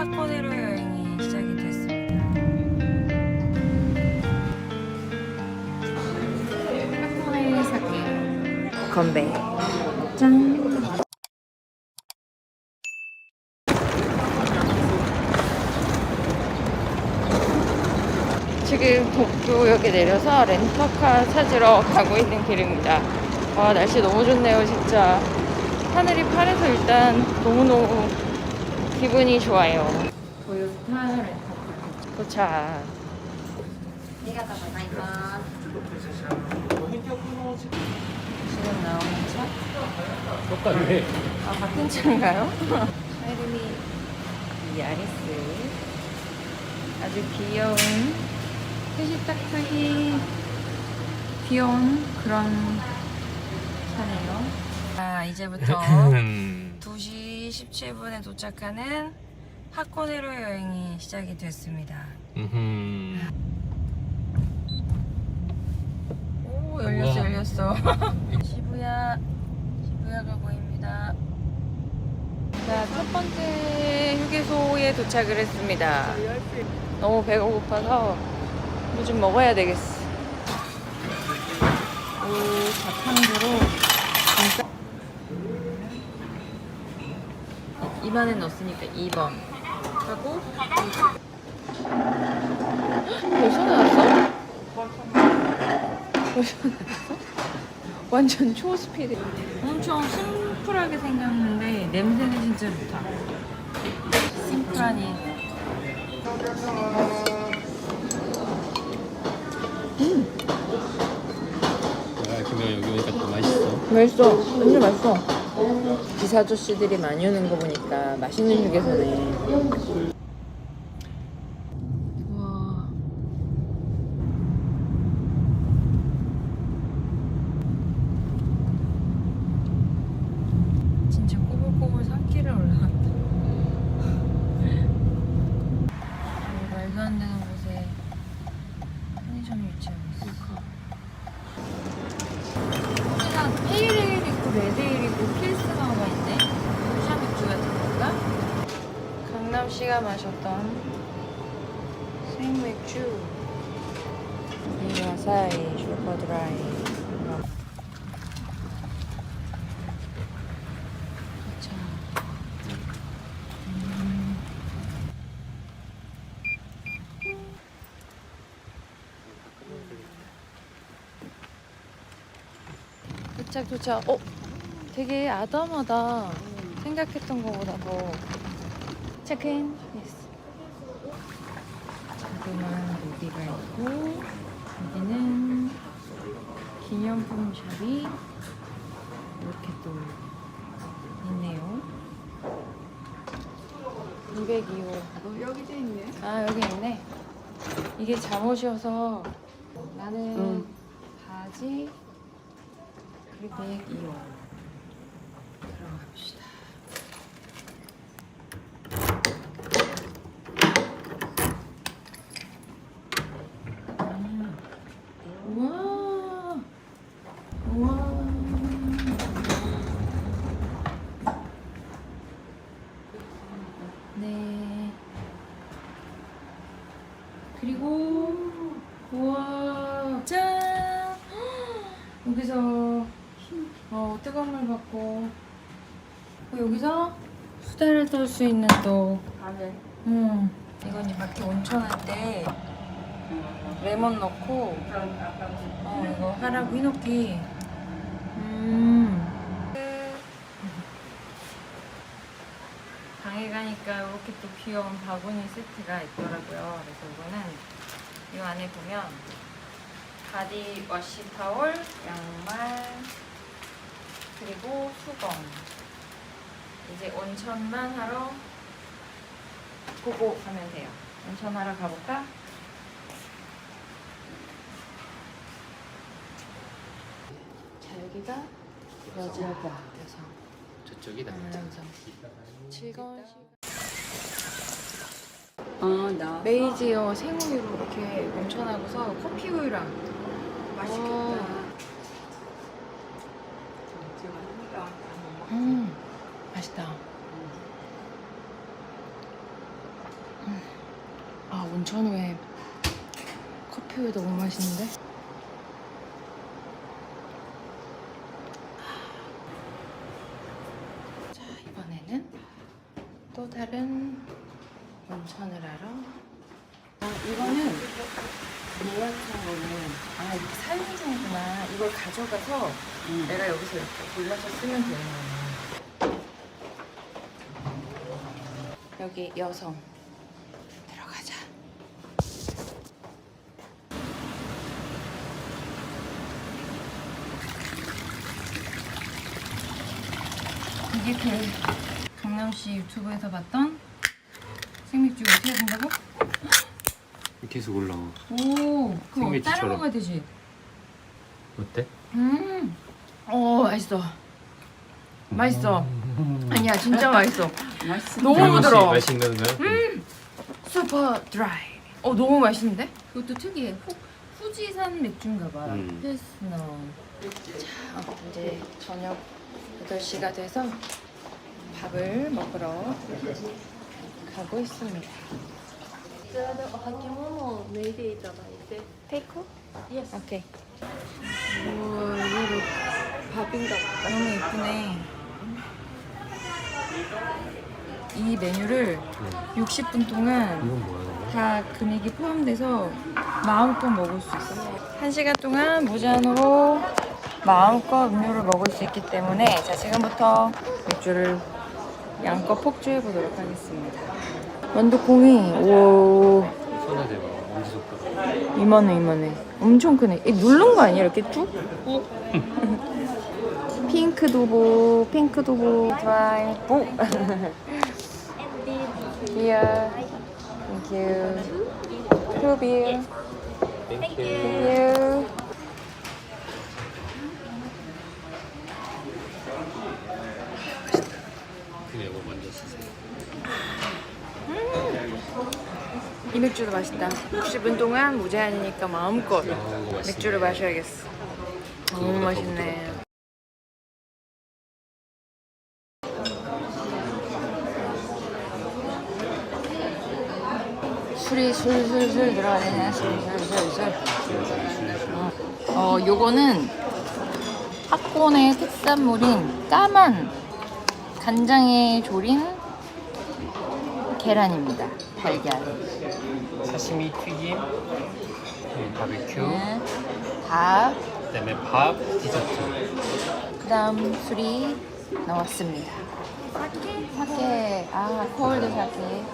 하코네로 여행이 시작이 됐습니다. 하코네 사케 건배 짠. 지금 도쿄역에 내려서 렌터카 찾으러 가고 있는 길입니다. 와 날씨 너무 좋네요 진짜. 하늘이 파래서 일단 너무너무 기분이 좋아요. 도착. 지금 나오는 차? 똑같네. 아, 같은 차인가요? 차 이름이 야리스. 아주 귀여운, 셋이 딱 타기 귀여운 그런 차네요. 아, 이제부터. 음. 2시 17분에 도착하는 하코네로 여행이 시작이 됐습니다. 오 열렸어 우와. 열렸어. 시부야 시부야가 보입니다. 자첫 번째 휴게소에 도착을 했습니다. 너무 배가 고파서 뭐 좀 먹어야 되겠어. 오 자판기로 진짜 입안에 넣었으니까 2번. 하고. 벌써 나왔어? 벌써 나왔어? 완전 초스피드. 엄청 심플하게 생겼는데 냄새는 진짜 좋다. 심플하니. 아, 그러면 여기 오니까 더 맛있어. 맛있어. 완전 맛있어 기사 아저씨들이 많이 오는 거 보니까 맛있는 휴게소네 와 진짜 꼬불꼬불 산길을 올라간다 어, 말도 안 되는 곳에 편의점이 위치하고 있어 그냥 페이레일 있고 레드일 있고 필스너가 있네. 샤맥주 같은 건가? 강남 씨가 마셨던 생맥주. 이와사이 슈퍼드라이. 자. 음. 도착 도착. 어, 되게 아담하다. 생각했던 것보다 더. 체크인. 예스. 자그마한 로비가 있고 여기는 기념품 샵이 이렇게 또 있네요. 202호. 여기도 있네. 아 여기 있네. 이게 잠옷이어서 나는 응. 바지 그리고 102호 들어갑시다. 음. 우와 우와 네 그리고 우와 짠! 여기서 어, 뜨거운 물 받고 어, 여기서 수다를 떨 수 있는 또. 안에 음. 이건 이 밖에 온천 할 때 레몬 넣고 어 이거 하라고 히노키 음 방에 가니까 이렇게 또 귀여운 바구니 세트가 있더라고요 그래서 이거는 이 안에 보면 바디 워시 타올, 양말 그리고 수건 이제 온천만 하러 보고 가면 돼요. 온천 하러 가볼까? 자 여기가 여자 여성 저쪽이 나. 남성 즐거운 시간 어, 나. 메이지어 생우유로 이렇게 온천하고서 커피 우유랑 맛있겠다. 음 맛있다 아 온천우에 커피우유 너무 맛있는데? 자 이번에는 또 다른 온 천을 하러 아 이거는 예약한 거는 아 이게 사용자구나. 이걸 가져가서 내가 여기서 이렇게 골라서 쓰면 되는 거네. 여기 여성. 들어가자. 이게 그 강남시 유튜브에서 봤던 생맥주가 어떻게 된다고? 계속 올라와. 오, 그거 따라 생맥주처럼. 먹어야 되지. 어때? 음, 오 맛있어. 맛있어. 아니야 진짜 맛있어. 너무 부드러워. 맛있는 거야? 슈퍼 드라이. 어 너무 맛있는데? 그것도 특이해. 후, 후지산 맥주인가 봐. 음. 필스너. 자 이제 저녁 8시가 돼서 밥을 먹으러 가고 있습니다. 하키모노 네이데 있잖아요. 테이크? 예스. 오케이. 오, 이거 밥인가 너무 예쁘네. 이 메뉴를 60분 동안 다 금액이 포함돼서 마음껏 먹을 수 있어요. 1시간 동안 무제한으로 마음껏 음료를 먹을 수 있기 때문에 자 지금부터 맥주를 양껏 폭주해 보도록 하겠습니다. 완두콩이 오. 손에 대봐. 엄지 손가락. 이만해 이만해. 엄청 크네. 이 누른 거 아니야 이렇게 쭉? 핑크 두부 핑크 두부 드라이 오! Here Thank you. You 그냥 이거 먼저 쓰세요. 이 맥주도 맛있다. 60분 동안 무제한이니까 마음껏. 맥주를 마셔야겠어. 너무 맛있네. 술이 술술술 들어가네. 술술술술. 어 요거는 팝콘의 특산물인 까만 간장에 졸인 계란입니다 달걀. 사시미 튀김, 네, 바베큐, 네, 밥. 그다음에 밥, 디저트. 그다음 술이 나왔습니다. 사케, 아 콜드 사케,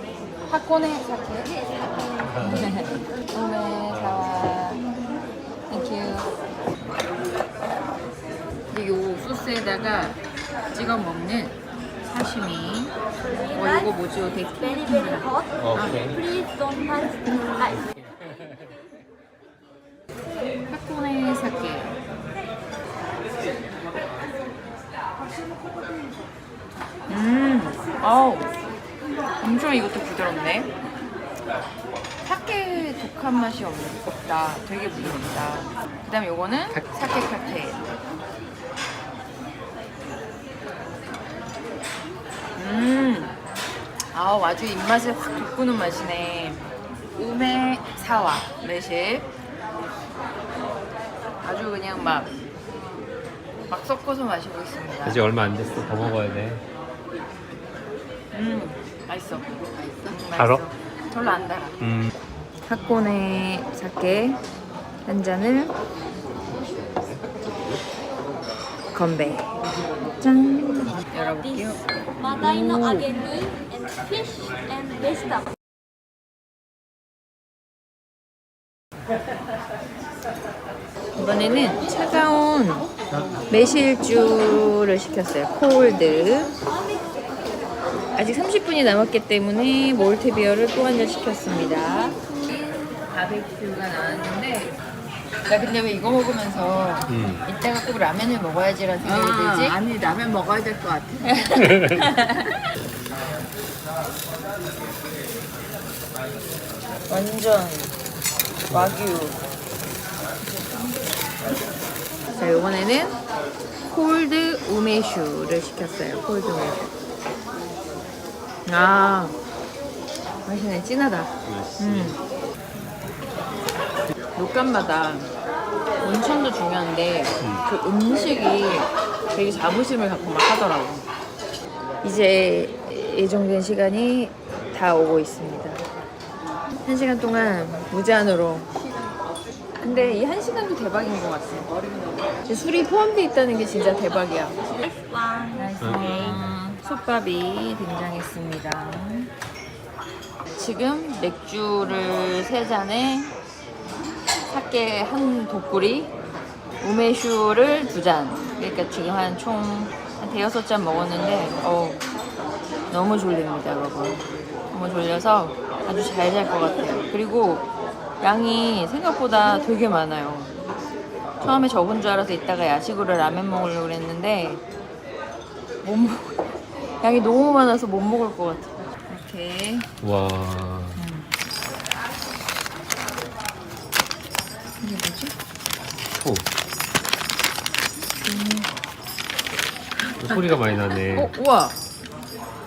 팝콘의 사케, 오메 사와, 땡큐. 근데 요 소스에다가 찍어 먹는 사시미. 어 이거 뭐지? 이거 되게 Very very hot. 오케이. Please don't touch the ice. 팝콘의 사케. 음, 아우, 엄청 이것도 부드럽네. 사케 독한 맛이 없, 없다. 되게 부드럽다. 그 다음에 요거는 사케 칵테일. 음, 아우, 아주 입맛을 확 돋구는 맛이네. 우메 사와 매실. 아주 그냥 막, 막 섞어서 마시고 있습니다. 아직 얼마 안 됐어. 더 먹어야 돼. 음, 맛있어. 맛있어? 달어? 별로 안 달아. 음. 팝콘의 사케 한 잔을 건배. 짠. 열어볼게요. And fish and vegetable. 이번에는 차가운 매실주를 시켰어요. 콜드. 아직 30분이 남았기 때문에 몰트비어를 또 한 잔 시켰습니다. 바베큐가 나왔는데 나 근데 왜 이거 먹으면서 음. 이따가 꼭 라면을 먹어야지라는 생각이 들지? 아니 라면 먹어야 될 것 같아. 완전 와규. 자, 이번에는 콜드 우메슈를 시켰어요. 콜드 우메슈. 아, 맛있네, 진하다. 음. 녹감마다 온천도 중요한데 그 음식이 되게 자부심을 갖고 막 하더라고. 이제 예정된 시간이 다 오고 있습니다. 한 시간 동안 무제한으로. 근데 이 한 시간도 대박인 것 같아. 이제 술이 포함되어 있다는 게 진짜 대박이야. 음, 솥밥이 등장했습니다. 지금 맥주를 세 잔에 사케 한 독구리, 우메슈를 두 잔. 그러니까 지금 한 총 한 대여섯 잔 먹었는데, 어 너무 졸립니다, 여러분. 너무 졸려서 아주 잘 잘 것 같아요. 그리고 양이 생각보다 되게 많아요. 처음에 적은 줄 알아서 이따가 야식으로 라면 먹으려고 그랬는데, 못 먹, 양이 너무 많아서 못 먹을 것 같아요. 이렇게 와. 이게 뭐지? 초. 소리가 많이 나네. 어, 우와.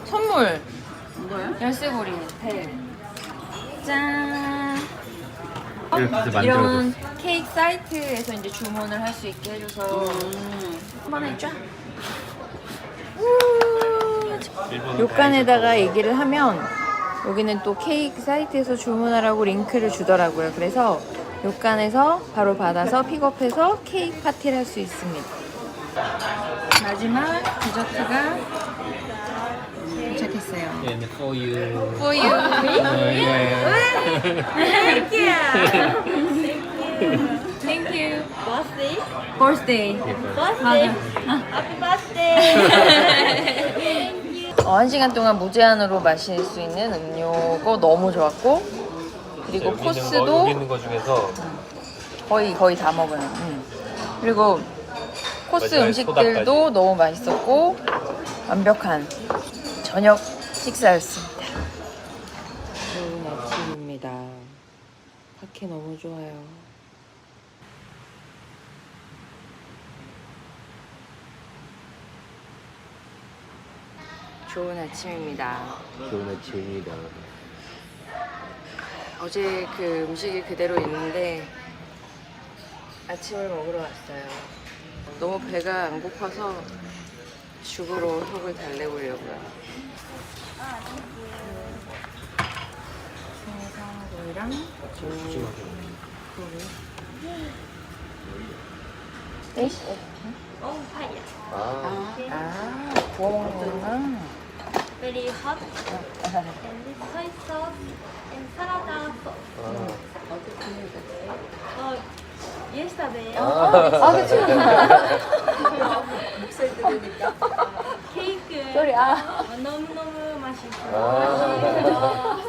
선물. 뭐야? 열쇠고리. 대. 짠. 이렇게 해서 이런 케이크 사이트에서 이제 주문을 할 수 있게 해줘서 한번 해줘. 요간에다가 얘기를 하면 여기는 또 케이크 사이트에서 주문하라고 링크를 주더라고요. 그래서 요간에서 바로 받아서 픽업해서 케이크 파티를 할 수 있습니다. 마지막 디저트가 도착했어요. And for you. For you. 어, 이거예요. Thank you. Birthday. Birthday. Birthday. Happy birthday. 어, 한 시간 동안 무제한으로 마실 수 있는 음료고 너무 좋았고 그리고 여기 있는 거, 코스도 여기 있는 거 중에서 거의 거의 다 먹어요. 음. 그리고 코스 음식들도 소다까지. 너무 맛있었고 완벽한 저녁 식사였습니다. 좋은 아침입니다. 밖에 너무 좋아요. 좋은 아침입니다. 좋은 아침이다. 어제 그 음식이 그대로 있는데 아침을 먹으러 왔어요. 너무 배가 안 고파서 죽으로 속을 달래보려고요. 생강구이랑 에이? Oh, fire. 아, 아, 구워 먹는구나. Very hot. And this soy sauce and salad sauce. Oh, yesterday. 아, 그치. 목소리 들으니까 케이크. 소리, 아. 너무너무 맛있어요. 아.